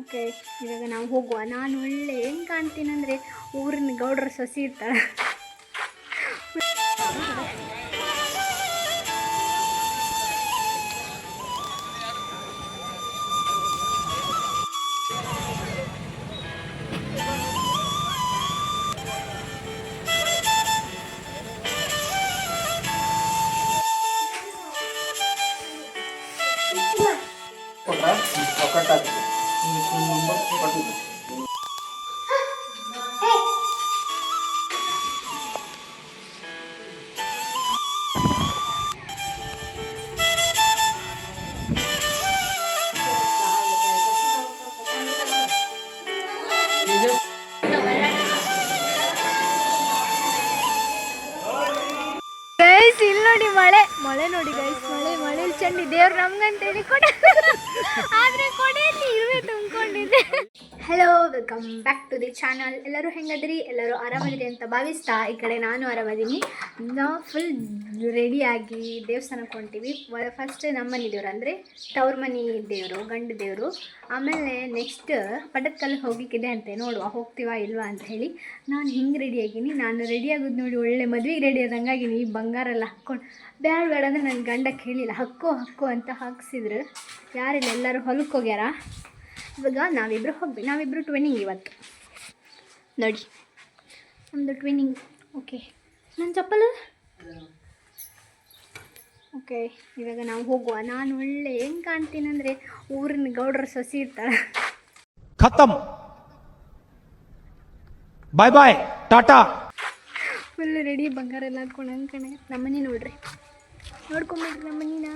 Okay ಇವಾಗ ನಾವು ಹೋಗುವ. ನಾನು ಒಳ್ಳೆ ಹೆಂಗೆ ಕಾಣ್ತೀನಿ ಅಂದರೆ ಊರಿನ ಗೌಡ್ರ ಸೊಸಿ ಇರ್ತಾಳೆ. ಟು ದಿ ಚಾನಲ್ ಎಲ್ಲರೂ ಹೆಂಗದ್ರಿ? ಎಲ್ಲರೂ ಆರಾಮದಿರಿ ಅಂತ ಭಾವಿಸ್ತಾ ಈ ಕಡೆ ನಾನು ಆರಾಮದೀನಿ. ನಾವು ಫುಲ್ ರೆಡಿಯಾಗಿ ದೇವಸ್ಥಾನಕ್ಕೆ ಹೊಂಟೀವಿ. ಫಸ್ಟ್ ನಮ್ಮನೆ ದೇವ್ರು ಅಂದರೆ ತವ್ರ ಮನೆ ದೇವರು, ಗಂಡು ದೇವರು. ಆಮೇಲೆ ನೆಕ್ಸ್ಟ್ ಪಟ್ಟದಕಲ್ಲು ಹೋಗ್ಲಿಕ್ಕಿದೆ ಅಂತೆ, ನೋಡುವ ಹೋಗ್ತೀವಾ ಇಲ್ವಾ ಅಂತ ಹೇಳಿ. ನಾನು ಹಿಂಗೆ ರೆಡಿಯಾಗೀನಿ ನಾನು ರೆಡಿ ಆಗೋದು ನೋಡಿ ಒಳ್ಳೆ ಮದುವೆಗೆ ರೆಡಿ ಆದಂಗಾಗಿನಿ. ಈ ಬಂಗಾರ ಎಲ್ಲ ಹಾಕ್ಕೊಂಡು. ಬೇಡ ಬೇಡ ಅಂದರೆ ನನ್ನ ಗಂಡ ಕೇಳಿಲ್ಲ. ಹಕ್ಕೋ ಹಕ್ಕೋ ಅಂತ ಹಾಕ್ಸಿದ್ರು. ಯಾರಿಲ್ಲ, ಎಲ್ಲರೂ ಹೊಲಕ್ಕೆ ಹೋಗ್ಯಾರ? ಇವಾಗ ನಾವಿಬ್ಬರು ಹೋಗ್ಬೇಕು ನಾವಿಬ್ಬರು ಟ್ವಿನಿಂಗ್ ಇವತ್ತು. ನೋಡಿ. ನಮ್ಮದು ಟ್ವಿನಿಂಗ್ ಓಕೆ ನನ್ನ ಚಪ್ಪಲು? ಓಕೆ ಇವಾಗ ನಾವು ಹೋಗುವ. ನಾನು ಒಳ್ಳೆ ಹೆಂಗೆ ಕಾಣ್ತೀನಿ ಅಂದರೆ ಊರಿನ ಗೌಡ್ರ ಸೊಸಿ ಇರ್ತಾರೆ. ಖತಮ್. Bye bye tata full ready ಬಂಗಾರ ಎಲ್ಲ ಹಾಕೊಂಡು ಹಂಗೆ ಕಣೆ. ನಮ್ಮನೆ ನೋಡ್ರಿ. ನೋಡ್ಕೊಂಬಿಡ್ರಿ ನಮ್ಮನಿನ.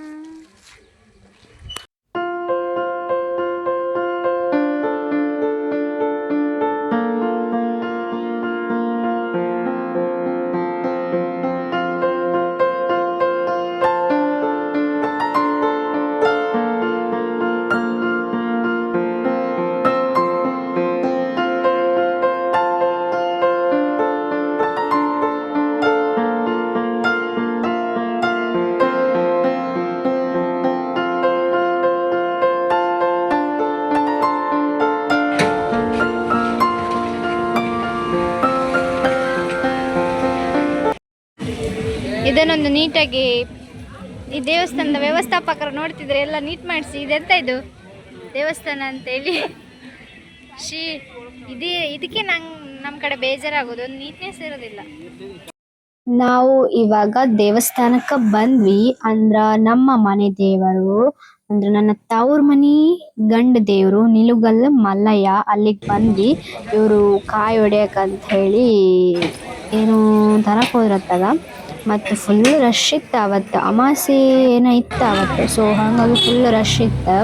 ಇದನ್ನೊಂದು ನೀಟಾಗಿ ಈ ದೇವಸ್ಥಾನದ ವ್ಯವಸ್ಥಾಪಕರು ನೋಡ್ತಿದ್ರೆ ಎಲ್ಲ ನೀಟ್ ಮಾಡಿಸಿ ಇದೆಂತ ಇದು? ದೇವಸ್ಥಾನ ಅಂತೇಳಿ ಶ್ರೀ, ಇದೇ, ಇದಕ್ಕೆ ನಂಗೆ ನಮ್ಮ ಕಡೆ ಬೇಜಾರಾಗೋದು, ಒಂದು ನೀಟ್ನೆಸ್ ಇರೋದಿಲ್ಲ. ನಾವು ಇವಾಗ ದೇವಸ್ಥಾನಕ್ಕೆ ಬಂದ್ವಿ, ಅಂದ್ರ ನಮ್ಮ ಮನೆ ದೇವರು, ಅಂದ್ರೆ ನನ್ನ ತವ್ರ ಮನಿ ಗಂಡ ದೇವರು, ನಿಲುಗಲ್ ಮಲ್ಲಯ್ಯ, ಅಲ್ಲಿಗೆ ಬಂದ್ವಿ. ಇವರು ಕಾಯಿ ಹೊಡ್ಯಕಂತ ಹೇಳಿ, ಏನು ತರಕ್ ಹೋದ್ರತ್ತಾಗ ಮತ್ತು ಫುಲ್ ರಶ್ ಇತ್ತು ಅವತ್ತು. ಅಮಾಸೆ ಏನೋ ಇತ್ತು ಅವತ್ತು? ಸೊ ಹಾಗಾಗಿ ಫುಲ್ ರಶ್ ಇತ್ತು.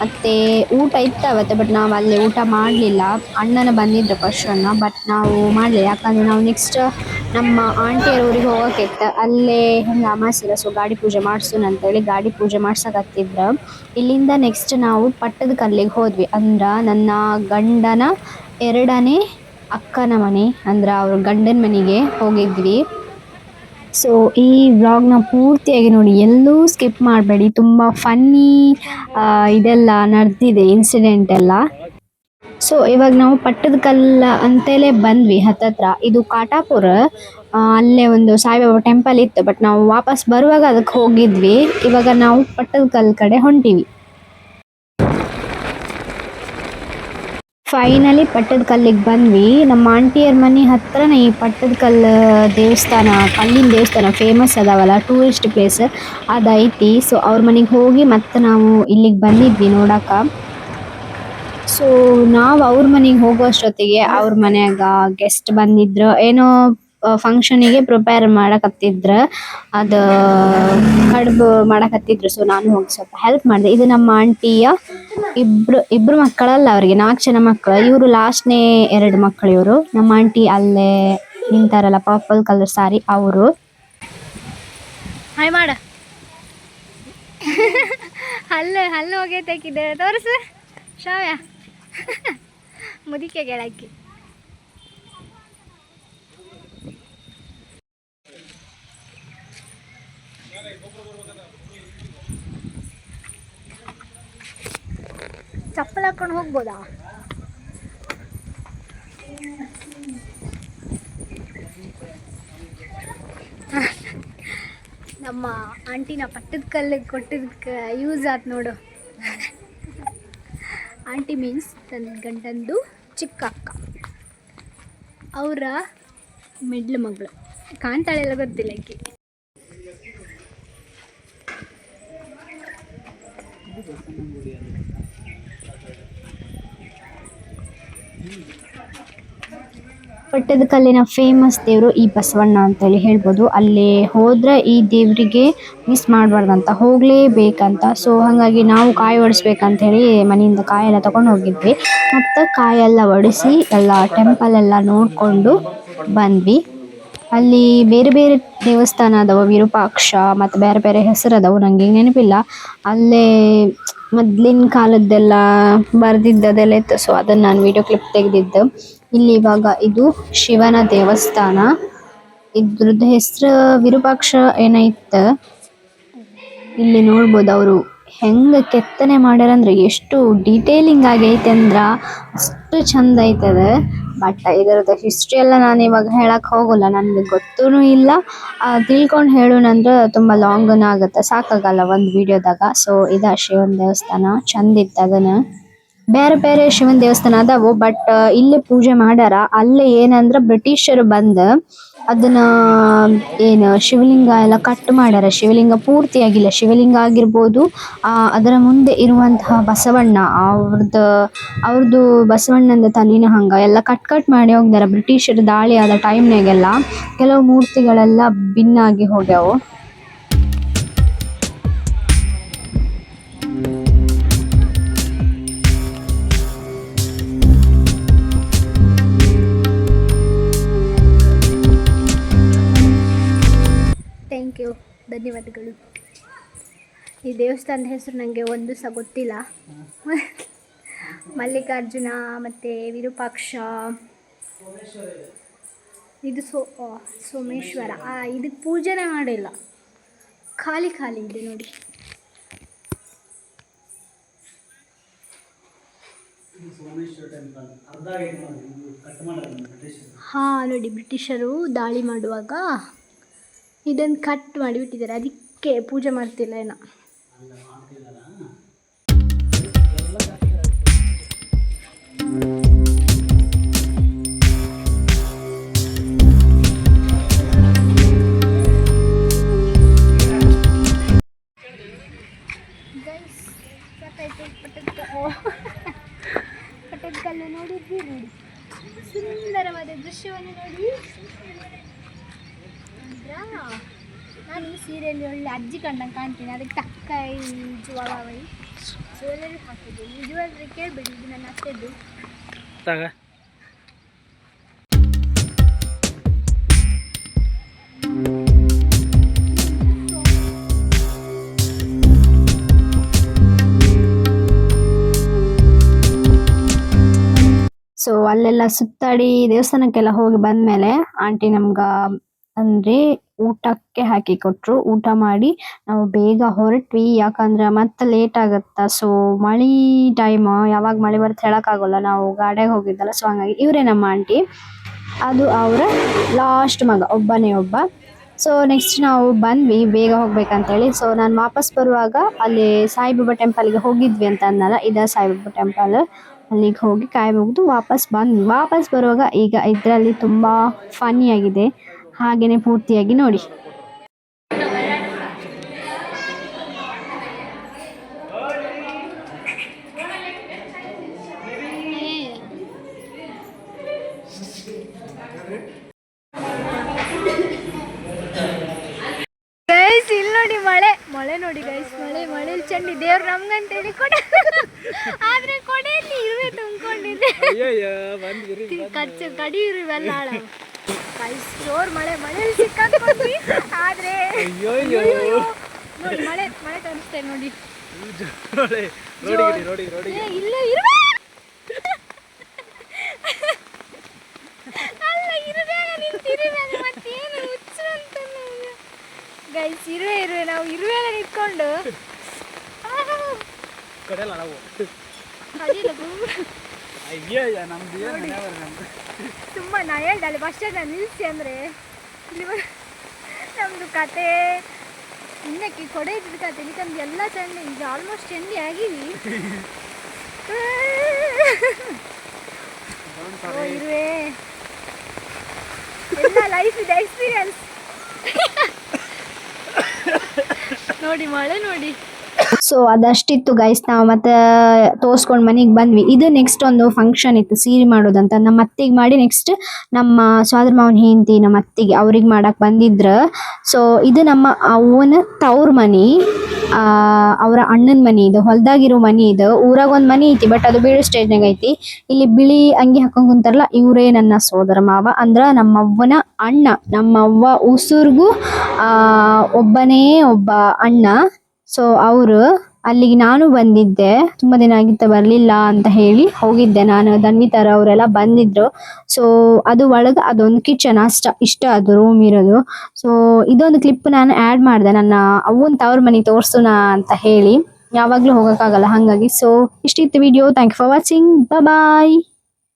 ಮತ್ತು ಊಟ ಇತ್ತು ಅವತ್ತು ಬಟ್ ನಾವು ಅಲ್ಲಿ ಊಟ ಮಾಡಲಿಲ್ಲ. ಅಣ್ಣನ ಬಂದಿದ್ದ ಫಸ್ಟನ್ನ ಬಟ್ ನಾವು ಮಾಡಲಿಲ್ಲ. ಯಾಕಂದರೆ ನಾವು ನೆಕ್ಸ್ಟ್ ನಮ್ಮ ಆಂಟಿಯರ ಊರಿಗೆ ಹೋಗೋಕ್ಕಿತ್ತು ಅಲ್ಲೇ ಹಿಂಗೆ ಅಮಾಸಿಲ್ಲ ಸೊ ಗಾಡಿ ಪೂಜೆ ಮಾಡ್ಸೋಣ ಅಂತೇಳಿ ಗಾಡಿ ಪೂಜೆ ಮಾಡ್ಸೋಕತ್ತಿದ್ರು ಇಲ್ಲಿಂದ ನೆಕ್ಸ್ಟ್ ನಾವು ಪಟ್ಟದ ಕಲ್ಲಿಗೆ ಹೋದ್ವಿ. ಅಂದ್ರೆ ನನ್ನ ಗಂಡನ ಎರಡನೇ ಅಕ್ಕನ ಮನೆ, ಅಂದ್ರೆ ಅವ್ರ ಗಂಡನ ಮನೆಗೆ ಹೋಗಿದ್ವಿ. ಸೊ ಈ ವ್ಲಾಗ್ನ ಪೂರ್ತಿಯಾಗಿ ನೋಡಿ, ಎಲ್ಲೂ ಸ್ಕಿಪ್ ಮಾಡಬೇಡಿ. ತುಂಬ ಫನ್ನಿ ಇದೆಲ್ಲ ನಡೆದಿದೆ ಇನ್ಸಿಡೆಂಟ್ ಎಲ್ಲ. ಸೊ ಇವಾಗ ನಾವು ಪಟ್ಟದ ಕಲ್ಲ ಅಂತೇಳೆ ಬಂದ್ವಿ ಹತ್ತತ್ರ ಇದು ಕಾಟಾಪುರ ಅಲ್ಲೇ ಒಂದು ಸಾಯಿಬಾಬಾ ಟೆಂಪಲ್ ಇತ್ತು ಬಟ್ ನಾವು ವಾಪಸ್ ಬರುವಾಗ ಅದಕ್ಕೆ ಹೋಗಿದ್ವಿ. ಇವಾಗ ನಾವು ಪಟ್ಟದ ಕಲ್ ಕಡೆ ಹೊಂಟಿವಿ. ಫೈನಲಿ ಪಟ್ಟದ ಕಲ್ಲಿಗೆ ಬಂದ್ವಿ. ನಮ್ಮ ಆಂಟಿಯರ್ ಮನೆ ಹತ್ರನೇ ಈ ಪಟ್ಟದ ಕಲ್ಲು ದೇವಸ್ಥಾನ, ಕಲ್ಲಿನ ದೇವಸ್ಥಾನ ಫೇಮಸ್ ಅದಾವಲ್ಲ ಟೂರಿಸ್ಟ್ ಪ್ಲೇಸ್ ಅದೈತಿ. ಸೊ ಅವ್ರ ಮನೆಗೆ ಹೋಗಿ ಮತ್ತೆ ನಾವು ಇಲ್ಲಿಗೆ ಬಂದಿದ್ವಿ ನೋಡಕ ಸೊ ನಾವು ಅವ್ರ ಮನೆಗೆ ಹೋಗೋಷ್ಟೊತ್ತಿಗೆ ಅವ್ರ ಮನೆಯಾಗ ಗೆಸ್ಟ್ ಬಂದಿದ್ರು. ಏನೋ ಫಂಕ್ಷನಿಗೆ ಪ್ರಿಪೇರ್ ಮಾಡಕತ್ತಿದ್ರ, ಅದು ಕಡುಬು ಮಾಡಕತ್ತಿದ್ರು. ಸೊ ನಾನು ಹೋಗಿ ಸ್ವಲ್ಪ ಹೆಲ್ಪ್ ಮಾಡಿದೆ. ಇದು ನಮ್ಮ ಆಂಟಿಯ ಇಬ್ರು ಇಬ್ರು ಮಕ್ಕಳಲ್ಲ ಅವರಿಗೆ, ನಾಲ್ಕು ಜನ ಮಕ್ಕಳು. ಇವರು ಲಾಸ್ಟ್ನೇ ಎರಡು ಮಕ್ಕಳು ಇವರು. ನಮ್ಮ ಆಂಟಿ ಅಲ್ಲೇ ನಿಂತಾರಲ್ಲ ಪರ್ಪಲ್ ಕಲರ್ ಸಾರಿ ಅವರು. ಹಾಯ್ ಮಾಡ. ಹಲ್ಲು ಹಲ್ಲು ಹೋಗೈತೆ ತೋರಿಸು. ಶಾವ್ಯ. ಮುದಿಕೆ ಗೆಳಕಿ ಚಪ್ಪಲ್ ಹಾಕೊಂಡು ಹೋಗ್ಬೋದಾ? ನಮ್ಮ ಆಂಟಿನ ಪಟ್ಟದ ಕಲ್ಲಿಗೆ ಕೊಟ್ಟಿದ್ದಕ್ಕೆ ಯೂಸ್ ಆಯ್ತು ನೋಡು. ಆಂಟಿ ಮೀನ್ಸ್ ತನ್ನ ಗಂಡಂದು ಚಿಕ್ಕ ಅಕ್ಕ. ಅವರ ಮಿಡ್ಲ್ ಮಗಳು. ಕಾಣ್ತಾಳೆ ಎಲ್ಲ ಗೊತ್ತಿಲ್ಲ ಆಕೆ ಪಟ್ಟದಕಲ್ಲಿನ ಫೇಮಸ್ ದೇವರು ಈ ಬಸವಣ್ಣ ಅಂತೇಳಿ ಹೇಳ್ಬೋದು. ಅಲ್ಲಿ ಹೋದ್ರೆ ಈ ದೇವರಿಗೆ ಮಿಸ್ ಮಾಡಬಾರ್ದಂತ ಹೋಗಲೇಬೇಕಂತ. ಸೊ ಹಾಗಾಗಿ ನಾವು ಕಾಯಿ ಒಡಿಸ್ಬೇಕಂತ ಹೇಳಿ ಮನೆಯಿಂದ ಕಾಯೆಲ್ಲ ತಗೊಂಡು ಹೋಗಿದ್ವಿ. ಮತ್ತು ಕಾಯೆಲ್ಲ ಒಡಿಸಿ ಎಲ್ಲ ಟೆಂಪಲ್ ಎಲ್ಲ ನೋಡಿಕೊಂಡು ಬಂದ್ವಿ. ಅಲ್ಲಿ ಬೇರೆ ಬೇರೆ ದೇವಸ್ಥಾನ ಅದಾವ, ವಿರೂಪಾಕ್ಷ, ಮತ್ತು ಬೇರೆ ಬೇರೆ ಹೆಸರು ಅದಾವು ನನಗೆ ನೆನಪಿಲ್ಲ. ಅಲ್ಲೇ ಮೊದ್ಲಿನ ಕಾಲದ್ದೆಲ್ಲ ಬರ್ದಿದ್ದದೆಲ್ಲ ಇತ್ತು. ಸೊ ಅದನ್ನು ನಾನು ವಿಡಿಯೋ ಕ್ಲಿಪ್ ತೆಗೆದಿದ್ದು. ಇಲ್ಲಿ ಇವಾಗ ಇದು ಶಿವನ ದೇವಸ್ಥಾನ. ಇದ್ರದ್ದು ಹೆಸರು ವಿರೂಪಾಕ್ಷ ಏನೈತೆ? ಇಲ್ಲಿ ನೋಡ್ಬೋದು ಅವರು. ಹೆಂಗೆ ಕೆತ್ತನೆ ಮಾಡ್ಯಾರ ಅಂದ್ರೆ ಎಷ್ಟು ಡೀಟೇಲಿಂಗ್ ಆಗೈತೆ ಅಂದ್ರೆ ಅಷ್ಟು ಚಂದ ಐತದ. ಬಟ್ ಇದರದ್ದು ಹಿಸ್ಟ್ರಿ ಎಲ್ಲ ನಾನು ಇವಾಗ ಹೇಳಕ್ ಹೋಗಲ್ಲ, ನನಗೆ ಗೊತ್ತೂ ಇಲ್ಲ. ತಿಳ್ಕೊಂಡು ಹೇಳೋಣಂದ್ರೆ ತುಂಬ ಲಾಂಗನ ಆಗುತ್ತೆ, ಸಾಕಾಗಲ್ಲ ಒಂದು ವಿಡಿಯೋದಾಗ ಸೊ ಇದ ಶಿವನ ದೇವಸ್ಥಾನ, ಚಂದ ಇತ್ತು ಅದನ್ನ. ಬೇರೆ ಬೇರೆ ಶಿವನ ದೇವಸ್ಥಾನ ಅದಾವು ಬಟ್ ಇಲ್ಲಿ ಪೂಜೆ ಮಾಡ್ಯಾರ. ಅಲ್ಲೇ ಏನಂದ್ರ ಬ್ರಿಟಿಷರು ಬಂದು ಅದನ್ನ ಏನ್ ಶಿವಲಿಂಗ ಎಲ್ಲ ಕಟ್ ಮಾಡ್ಯಾರ. ಶಿವಲಿಂಗ ಪೂರ್ತಿ ಆಗಿಲ್ಲ. ಶಿವಲಿಂಗ ಆಗಿರ್ಬೋದು ಆ, ಅದರ ಮುಂದೆ ಇರುವಂತಹ ಬಸವಣ್ಣ ಅವ್ರದ ಅವ್ರದ್ದು ಬಸವಣ್ಣನ ತಲಿನ ಹಂಗ ಎಲ್ಲ ಕಟ್ ಕಟ್ ಮಾಡಿ ಹೋಗ್ದಾರ. ಬ್ರಿಟಿಷರ ದಾಳಿ ಆದ ಟೈಮ್ನಾಗೆಲ್ಲ ಕೆಲವು ಮೂರ್ತಿಗಳೆಲ್ಲ ಭಿನ್ನಾಗಿ ಹೋಗ್ಯಾವು. ಧನ್ಯವಾದಗಳು. ಈ ದೇವಸ್ಥಾನದ ಹೆಸರು ನನಗೆ ಒಂದು ಸಹ ಗೊತ್ತಿಲ್ಲ. ಮಲ್ಲಿಕಾರ್ಜುನ ಮತ್ತು ವಿರೂಪಾಕ್ಷ. ಇದು ಸೋ ಸೋಮೇಶ್ವರ. ಆ, ಇದಕ್ಕೆ ಪೂಜೆನೇ ಮಾಡಿಲ್ಲ. ಖಾಲಿ ಖಾಲಿ ಇದೆ ನೋಡಿ. ಹಾಂ ನೋಡಿ ಬ್ರಿಟಿಷರು ದಾಳಿ ಮಾಡುವಾಗ ಇದನ್ನು ಕಟ್ ಮಾಡಿಬಿಟ್ಟಿದ್ದಾರೆ. ಅದಕ್ಕೆ ಪೂಜೆ ಮಾಡ್ತಿಲ್ಲ ಏನೋ. ನಾನು ಈ ಸೀರೆಯಲ್ಲಿ ಒಳ್ಳೆ ಅಜ್ಜಿ ಕಂಡಂಗೆ ಕಾಣ್ತೀನಿ. ಅದಕ್ಕೆ ತಕ್ಕ ಈ ಜುವಾಲವೈ ಜ್ಯುವೆಲರಿ ಹಾಕಿದ್ದೀನಿ. ಈ ಜ್ಯುವೆಲರಿ ಕೇಳಬೇಡಿ. ಇದು ನನ್ನ ಅತ್ತೆದ್ದು ಸೊ ಅಲ್ಲೆಲ್ಲ ಸುತ್ತಾಡಿ ದೇವಸ್ಥಾನಕ್ಕೆಲ್ಲ ಹೋಗಿ ಬಂದ್ಮೇಲೆ ಆಂಟಿ ನಮ್ಗೆ ಅಂದ್ರೆ ಊಟಕ್ಕೆ ಹಾಕಿ ಕೊಟ್ರು. ಊಟ ಮಾಡಿ ನಾವು ಬೇಗ ಹೊರಟ್ವಿ. ಯಾಕಂದ್ರೆ ಮತ್ತೆ ಲೇಟ್ ಆಗತ್ತ? ಸೊ ಮಳಿ ಟೈಮ್ ಯಾವಾಗ ಮಳೆ ಬರುತ್ತೆ ಹೇಳಕ್ಕಾಗಲ್ಲ. ನಾವು ಗಾಡಿಯಾಗ ಹೋಗಿದ್ದಲ್ಲ ಸೊ ಹಂಗಾಗಿ ಇವರೇ ನಮ್ಮ ಆಂಟಿ ಅದು ಅವರ ಲಾಸ್ಟ್ ಮಗ, ಒಬ್ಬನೇ ಒಬ್ಬ. ಸೊ ನೆಕ್ಸ್ಟ್ ನಾವು ಬಂದ್ವಿ, ಬೇಗ ಹೋಗ್ಬೇಕಂತೇಳಿ. ಸೊ ನಾನು ವಾಪಸ್ ಬರುವಾಗ ಅಲ್ಲಿ ಸಾಯಿಬಾಬಾ ಟೆಂಪಲ್ಗೆ ಹೋಗಿದ್ವಿ ಅಂತ ಅಂದಲ್ಲ ಇದ ಸಾಯಿಬಾಬಾ ಟೆಂಪಲ್ ಅಲ್ಲಿಗೆ ಹೋಗಿ ಕಾಯಿ ಮುಗಿದು ವಾಪಸ್ ಬಂದ್ವಿ ವಾಪಸ್ ಬರುವಾಗ ಈಗ ಇದರಲ್ಲಿ ತುಂಬ ಫನ್ನಿ ಆಗಿದೆ. ಹಾಗೆಯೇ ಪೂರ್ತಿಯಾಗಿ ನೋಡಿ. ಗೈಸ್ ಇಲ್ಲಿ ನೋಡಿ ಮಳೆ. ಮಳೆ ನೋಡಿ ಗೈಸ್ ಮಳೆ ಮಳೆಲಿ ಚಂಡಿ. ದೇವ್ರು ನಮ್ಗಂತೇಳಿ ಕೊಡ ಆದ್ರೆ ಕೊಡೆಯಲ್ಲಿ ಇರುವೆ ತುಂಬಿಕೊಂಡಿದೆ ಕಚ್ಚು ಕಡಿ ಇರುವೆಲ್ಲ ಹಾಳ ಗೈಸ್ ಜೋರ್ ಮಳೆ ಮಳೆಯಲ್ಲಿ ಸಿಕ್ಕಾಕೊಂಡ್ವಿ ಆದ್ರೆ ಅಯ್ಯೋ. ನೋಡಿ ಮಳೆ ಮಳೆ ತೋರಿಸ್ತೇನೆ ನೋಡಿ. ಏ, ಇಲ್ಲ ಇರುವೆ ಅಲ್ಲ ಇರುವೆ ನಿಂತಿರುವೆ ಮತ್ತೇನು ಹುಚ್ಚು ಅಂತ ಗೈಸ್ ಇರುವೆ ಇರುವೆ ನಾವು ಇರುವೆ ನಿಂತ್ಕೊಂಡು. ಕಡೆಯಲ್ಲ ನಾವು. ಅಯ್ಯೋ ನಮ್ದು ತುಂಬ ನಾ ಹೇಳ್ದೆ ಅಲ್ಲಿ ಬಸ್ ಸ್ಟ್ಯಾಂಡ್ ನಿಲ್ಲಿಸಿ ಅಂದರೆ ಇಲ್ಲಿ ನಮ್ಮದು ಕತೆ ಇನ್ನಕ್ಕೆ ಕೊಡೆ ಇದ್ದ ಕತೆ ಇಲ್ಲಿ ಎಲ್ಲ ಚಂದ ಈಗ ಆಲ್ಮೋಸ್ಟ್ ಚಂದಿ ಆಗಿವಿ. ಇರುವೆ. ಎಲ್ಲ ಲೈಫ್ ಇದೆ ಎಕ್ಸ್ಪೀರಿಯನ್ಸ್ ನೋಡಿ ಮಳೆ ನೋಡಿ. ಸೊ ಅದಷ್ಟಿತ್ತು ಗೈಸ್ ನಾವು ಮತ್ತೆ ತೋರ್ಸ್ಕೊಂಡು ಮನೆಗೆ ಬಂದ್ವಿ. ಇದು ನೆಕ್ಸ್ಟ್ ಒಂದು ಫಂಕ್ಷನ್ ಇತ್ತು, ಸೀರೆ ಮಾಡೋದಂತ. ನಮ್ಮ ಅತ್ತಿಗೆ ಮಾಡಿ ನೆಕ್ಸ್ಟ್ ನಮ್ಮ ಸ್ವಾದ್ರ ಮಾವನ್ ಹೆಂಡತಿ ನಮ್ಮ ಅತ್ತಿಗೆ ಅವ್ರಿಗೆ ಮಾಡಕ್ಕೆ ಬಂದಿದ್ರ. ಸೊ ಇದು ನಮ್ಮ ಅವನ ತವ್ರ ಮನೆ. ಅವರ ಅಣ್ಣನ ಮನೆ ಇದು. ಹೊಲ್ದಾಗಿರೋ ಮನೆ ಇದು. ಊರಾಗ ಒಂದು ಮನೆ ಐತಿ ಬಟ್ ಅದು ಬೀಳೋ ಸ್ಟೇಜ್ನಾಗ ಐತಿ. ಇಲ್ಲಿ ಬಿಳಿ ಅಂಗಿ ಹಾಕೊಂಡ್ ಕುಂತಾರಲ್ಲ, ಇವರೇ ನನ್ನ ಸೋದರ ಮಾವ. ಅಂದ್ರ ನಮ್ಮವ್ವನ ಅಣ್ಣ. ನಮ್ಮವ್ವ ಉಸುರ್ಗೂ ಒಬ್ಬನೇ ಒಬ್ಬ ಅಣ್ಣ. ಸೊ ಅವರು ಅಲ್ಲಿಗೆ ನಾನು ಬಂದಿದ್ದೆ. ತುಂಬಾ ದಿನ ಆಗಿತ್ತ ಬರಲಿಲ್ಲ ಅಂತ ಹೇಳಿ ಹೋಗಿದ್ದೆ ನಾನು. ಧನ್ವಿತರ ಅವರೆಲ್ಲ ಬಂದಿದ್ರು. ಸೊ ಅದು ಒಳಗೆ ಅದೊಂದು ಕಿಚನ್ ಅಷ್ಟ, ಇಷ್ಟ ಅದು ರೂಮ್ ಇರೋದು. ಸೊ ಇದೊಂದು ಕ್ಲಿಪ್ ನಾನು ಆ್ಯಡ್ ಮಾಡಿದೆ. ನನ್ನ ಅವ್ವನ್ ತವ್ರ ಮನೆ ತೋರಿಸೋಣ ಅಂತ ಹೇಳಿ. ಯಾವಾಗಲೂ ಹೋಗೋಕ್ಕಾಗಲ್ಲ, ಹಾಗಾಗಿ. ಸೊ ಇಷ್ಟಿತ್ತು video thank you for watching bye